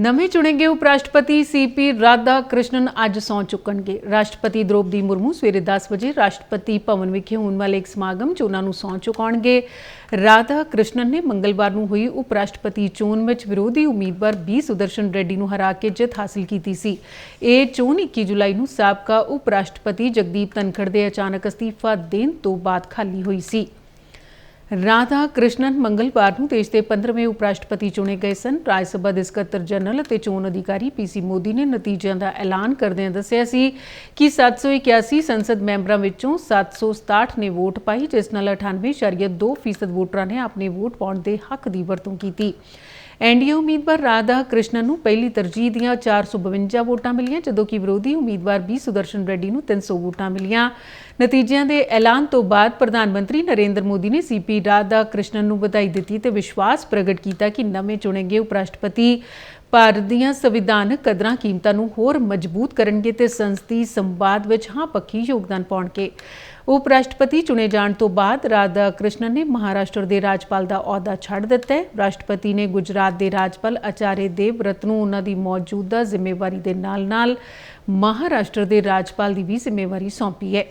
ਨਵੇਂ ਚੁਣੇ ਗਏ ਉਪ ਰਾਸ਼ਟਰਪਤੀ ਸੀਪੀ ਰਾਧਾ ਕ੍ਰਿਸ਼ਨਨ ਅੱਜ ਸਹੁੰ ਚੁੱਕਣਗੇ। ਰਾਸ਼ਟਰਪਤੀ ਦ੍ਰੋਪਦੀ ਮੁਰਮੂ ਸਵੇਰੇ 10 ਵਜੇ ਰਾਸ਼ਟਰਪਤੀ ਭਵਨ ਵਿਖੇ ਹੋਣ ਵਾਲੇ ਇੱਕ ਸਮਾਗਮ 'ਚ ਉਹਨਾਂ ਨੂੰ ਸਹੁੰ ਚੁਕਾਉਣਗੇ। ਰਾਧਾ ਕ੍ਰਿਸ਼ਨਨ ਨੇ ਮੰਗਲਵਾਰ ਨੂੰ ਹੋਈ ਉਪ ਰਾਸ਼ਟਰਪਤੀ ਚੋਣ ਵਿੱਚ ਵਿਰੋਧੀ ਉਮੀਦਵਾਰ ਬੀ ਸੁਦਰਸ਼ਨ ਰੈਡੀ ਨੂੰ ਹਰਾ ਕੇ ਜਿੱਤ ਹਾਸਲ ਕੀਤੀ ਸੀ। ਇਹ ਚੋਣ 21 ਜੁਲਾਈ ਨੂੰ ਸਾਬਕਾ ਉਪ ਰਾਸ਼ਟਰਪਤੀ ਜਗਦੀਪ ਧਨਖੜ ਦੇ ਅਚਾਨਕ ਅਸਤੀਫਾ ਦੇਣ ਤੋਂ ਬਾਅਦ ਖਾਲੀ ਹੋਈ ਸੀ। ਰਾਧਾ ਕ੍ਰਿਸ਼ਨਨ ਮੰਗਲਵਾਰ ਨੂੰ ਦੇਸ਼ ਦੇ 15ਵੇਂ ਉਪ ਰਾਸ਼ਟਰਪਤੀ ਚੁਣੇ ਗਏ ਸਨ। ਰਾਜ ਸਭਾ ਦੇ ਸਕੱਤਰ ਜਨਰਲ ਅਤੇ ਚੋਣ ਅਧਿਕਾਰੀ ਪੀਸੀ ਮੋਦੀ ਨੇ ਨਤੀਜਿਆਂ ਦਾ ਐਲਾਨ ਕਰਦਿਆਂ ਦੱਸਿਆ ਸੀ ਕਿ 781 ਸੰਸਦ ਮੈਂਬਰਾਂ ਵਿੱਚੋਂ 767 ਨੇ ਵੋਟ ਪਾਈ, ਜਿਸ ਨਾਲ 98.2% ਵੋਟਰਾਂ ਨੇ ਆਪਣੇ ਵੋਟ ਪਾਉਣ ਦੇ ਹੱਕ ਦੀ ਵਰਤੋਂ ਕੀਤੀ। ਐਨਡੀਏ ਉਮੀਦਵਾਰ ਰਾਧਾ ਕ੍ਰਿਸ਼ਨਨ ਨੂੰ ਪਹਿਲੀ ਤਰਜੀਹ ਦੀਆਂ 452 ਵੋਟਾਂ ਮਿਲੀਆਂ, ਜਦੋਂ ਕਿ ਵਿਰੋਧੀ ਉਮੀਦਵਾਰ ਬੀ ਸੁਦਰਸ਼ਨ ਰੈਡੀ ਨੂੰ 300 ਵੋਟਾਂ ਮਿਲੀਆਂ। ਨਤੀਜਿਆਂ ਦੇ ਐਲਾਨ ਤੋਂ ਬਾਅਦ ਪ੍ਰਧਾਨ ਮੰਤਰੀ ਨਰਿੰਦਰ ਮੋਦੀ ਨੇ ਸੀਪੀ ਰਾਧਾ ਕ੍ਰਿਸ਼ਨਨ ਨੂੰ ਵਧਾਈ ਦਿੱਤੀ ਤੇ ਵਿਸ਼ਵਾਸ ਪ੍ਰਗਟ ਕੀਤਾ ਕਿ ਨਵੇਂ ਚੁਣੇ ਗਏ ਉਪ ਰਾਸ਼ਟਰਪਤੀ ਭਾਰਤ ਦੀਆਂ ਸੰਵਿਧਾਨਕ ਕਦਰਾਂ ਕੀਮਤਾਂ ਨੂੰ ਹੋਰ ਮਜ਼ਬੂਤ ਕਰਨਗੇ ਤੇ ਸੰਸਦੀ ਸੰਵਾਦ ਵਿੱਚ ਹਾਂ ਪੱਖੀ ਯੋਗਦਾਨ ਪਾਉਣਗੇ। ਉਪ ਰਾਸ਼ਟਰਪਤੀ ਚੁਣੇ ਜਾਣ ਤੋਂ ਬਾਅਦ ਰਾਧਾ ਕ੍ਰਿਸ਼ਨਨ ਨੇ ਮਹਾਰਾਸ਼ਟਰ ਦੇ ਰਾਜਪਾਲ ਦਾ ਅਹੁਦਾ ਛੱਡ ਦਿੱਤਾ ਹੈ। ਰਾਸ਼ਟਰਪਤੀ ਨੇ ਗੁਜਰਾਤ ਦੇ ਰਾਜਪਾਲ ਆਚਾਰੇ ਦੇਵ ਰਤ ਨੂੰ ਉਹਨਾਂ ਦੀ ਮੌਜੂਦਾ ਜ਼ਿੰਮੇਵਾਰੀ ਦੇ ਨਾਲ-ਨਾਲ ਮਹਾਰਾਸ਼ਟਰ ਦੇ ਰਾਜਪਾਲ ਦੀ ਵੀ ਜ਼ਿੰਮੇਵਾਰੀ ਸੌਂਪੀ ਹੈ।